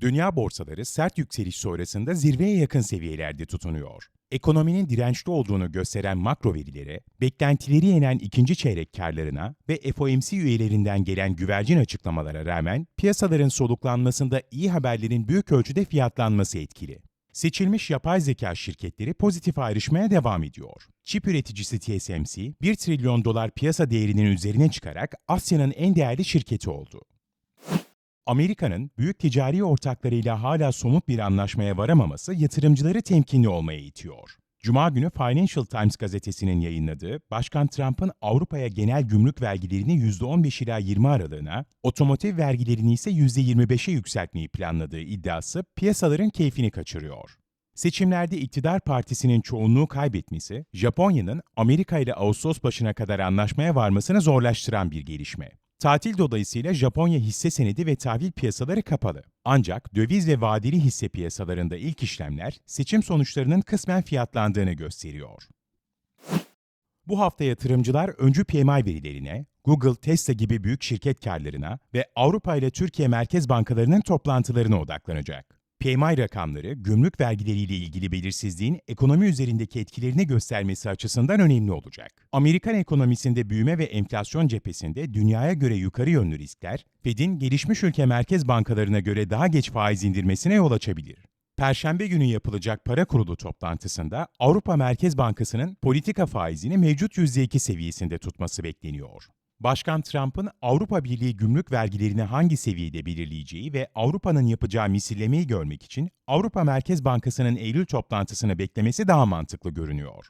Dünya borsaları sert yükseliş sonrasında zirveye yakın seviyelerde tutunuyor. Ekonominin dirençli olduğunu gösteren makro verilere, beklentileri yenen ikinci çeyrek karlarına ve FOMC üyelerinden gelen güvercin açıklamalara rağmen piyasaların soluklanmasında iyi haberlerin büyük ölçüde fiyatlanması etkili. Seçilmiş yapay zeka şirketleri pozitif ayrışmaya devam ediyor. Çip üreticisi TSMC, 1 trilyon dolar piyasa değerinin üzerine çıkarak Asya'nın en değerli şirketi oldu. Amerika'nın büyük ticari ortaklarıyla hala somut bir anlaşmaya varamaması yatırımcıları temkinli olmaya itiyor. Cuma günü Financial Times gazetesinin yayınladığı Başkan Trump'ın Avrupa'ya genel gümrük vergilerini %15 ila 20 aralığına, otomotiv vergilerini ise %25'e yükseltmeyi planladığı iddiası piyasaların keyfini kaçırıyor. Seçimlerde iktidar partisinin çoğunluğu kaybetmesi, Japonya'nın Amerika ile Ağustos başına kadar anlaşmaya varmasını zorlaştıran bir gelişme. Tatil dolayısıyla Japonya hisse senedi ve tahvil piyasaları kapalı. Ancak döviz ve vadeli hisse piyasalarında ilk işlemler seçim sonuçlarının kısmen fiyatlandığını gösteriyor. Bu hafta yatırımcılar öncü PMI verilerine, Google, Tesla gibi büyük şirket karlarına ve Avrupa ile Türkiye Merkez Bankalarının toplantılarına odaklanacak. PMI rakamları, gümrük vergileriyle ilgili belirsizliğin ekonomi üzerindeki etkilerini göstermesi açısından önemli olacak. Amerikan ekonomisinde büyüme ve enflasyon cephesinde dünyaya göre yukarı yönlü riskler, Fed'in gelişmiş ülke merkez bankalarına göre daha geç faiz indirmesine yol açabilir. Perşembe günü yapılacak para kurulu toplantısında Avrupa Merkez Bankası'nın politika faizini mevcut %2 seviyesinde tutması bekleniyor. Başkan Trump'ın Avrupa Birliği gümrük vergilerini hangi seviyede belirleyeceği ve Avrupa'nın yapacağı misillemeyi görmek için Avrupa Merkez Bankası'nın Eylül toplantısını beklemesi daha mantıklı görünüyor.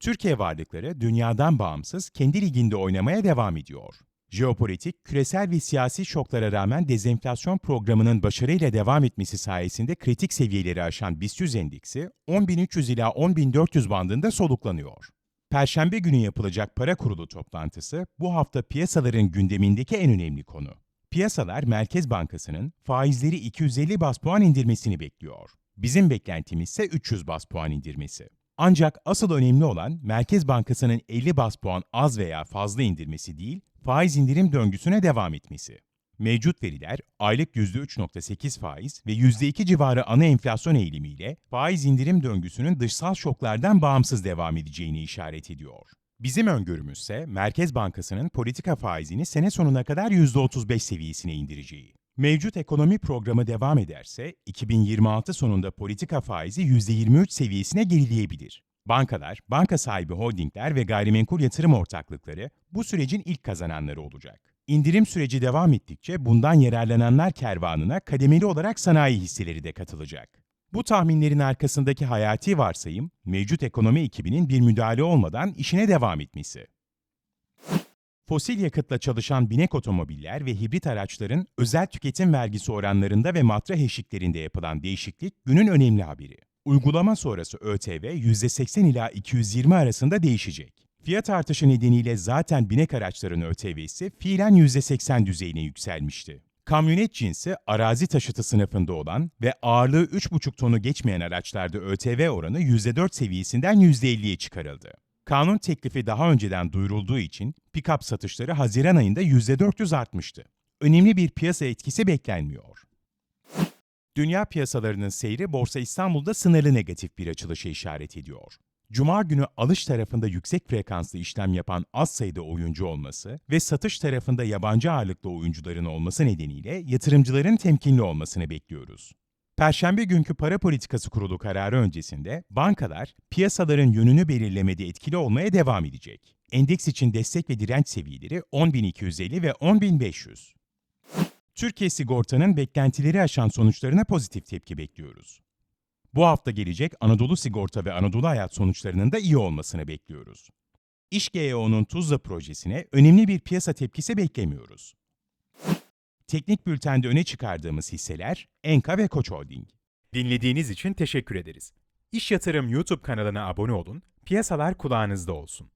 Türkiye varlıkları dünyadan bağımsız kendi liginde oynamaya devam ediyor. Jeopolitik, küresel ve siyasi şoklara rağmen dezenflasyon programının başarıyla devam etmesi sayesinde kritik seviyeleri aşan BIST 100 endeksi 10.300 ila 10.400 bandında soluklanıyor. Perşembe günü yapılacak para kurulu toplantısı bu hafta piyasaların gündemindeki en önemli konu. Piyasalar Merkez Bankası'nın faizleri 250 bas puan indirmesini bekliyor. Bizim beklentimiz ise 300 bas puan indirmesi. Ancak asıl önemli olan Merkez Bankası'nın 50 bas puan az veya fazla indirmesi değil, faiz indirim döngüsüne devam etmesi. Mevcut veriler aylık %3.8 faiz ve %2 civarı ana enflasyon eğilimiyle faiz indirim döngüsünün dışsal şoklardan bağımsız devam edeceğini işaret ediyor. Bizim öngörümüzse Merkez Bankası'nın politika faizini sene sonuna kadar %35 seviyesine indireceği. Mevcut ekonomi programı devam ederse 2026 sonunda politika faizi %23 seviyesine gerileyebilir. Bankalar, banka sahibi holdingler ve gayrimenkul yatırım ortaklıkları bu sürecin ilk kazananları olacak. İndirim süreci devam ettikçe bundan yararlananlar kervanına kademeli olarak sanayi hisseleri de katılacak. Bu tahminlerin arkasındaki hayati varsayım, mevcut ekonomi ekibinin bir müdahale olmadan işine devam etmesi. Fosil yakıtla çalışan binek otomobiller ve hibrit araçların özel tüketim vergisi oranlarında ve matra eşiklerinde yapılan değişiklik günün önemli haberi. Uygulama sonrası ÖTV %80 ila 220 arasında değişecek. Fiyat artışı nedeniyle zaten binek araçların ÖTV'si fiilen %80 düzeyine yükselmişti. Kamyonet cinsi arazi taşıtı sınıfında olan ve ağırlığı 3,5 tonu geçmeyen araçlarda ÖTV oranı %4 seviyesinden %50'ye çıkarıldı. Kanun teklifi daha önceden duyurulduğu için pick-up satışları Haziran ayında %400 artmıştı. Önemli bir piyasa etkisi beklenmiyor. Dünya piyasalarının seyri Borsa İstanbul'da sınırlı negatif bir açılışa işaret ediyor. Cuma günü alış tarafında yüksek frekanslı işlem yapan az sayıda oyuncu olması ve satış tarafında yabancı ağırlıklı oyuncuların olması nedeniyle yatırımcıların temkinli olmasını bekliyoruz. Perşembe günkü para politikası kurulu kararı öncesinde bankalar piyasaların yönünü belirlemede etkili olmaya devam edecek. Endeks için destek ve direnç seviyeleri 10.250 ve 10.500. Türkiye Sigorta'nın beklentileri aşan sonuçlarına pozitif tepki bekliyoruz. Bu hafta gelecek Anadolu Sigorta ve Anadolu Hayat sonuçlarının da iyi olmasını bekliyoruz. İş GEO'nun Tuzla projesine önemli bir piyasa tepkisi beklemiyoruz. Teknik bültende öne çıkardığımız hisseler Enka ve Koç Holding. Dinlediğiniz için teşekkür ederiz. İş Yatırım YouTube kanalına abone olun, piyasalar kulağınızda olsun.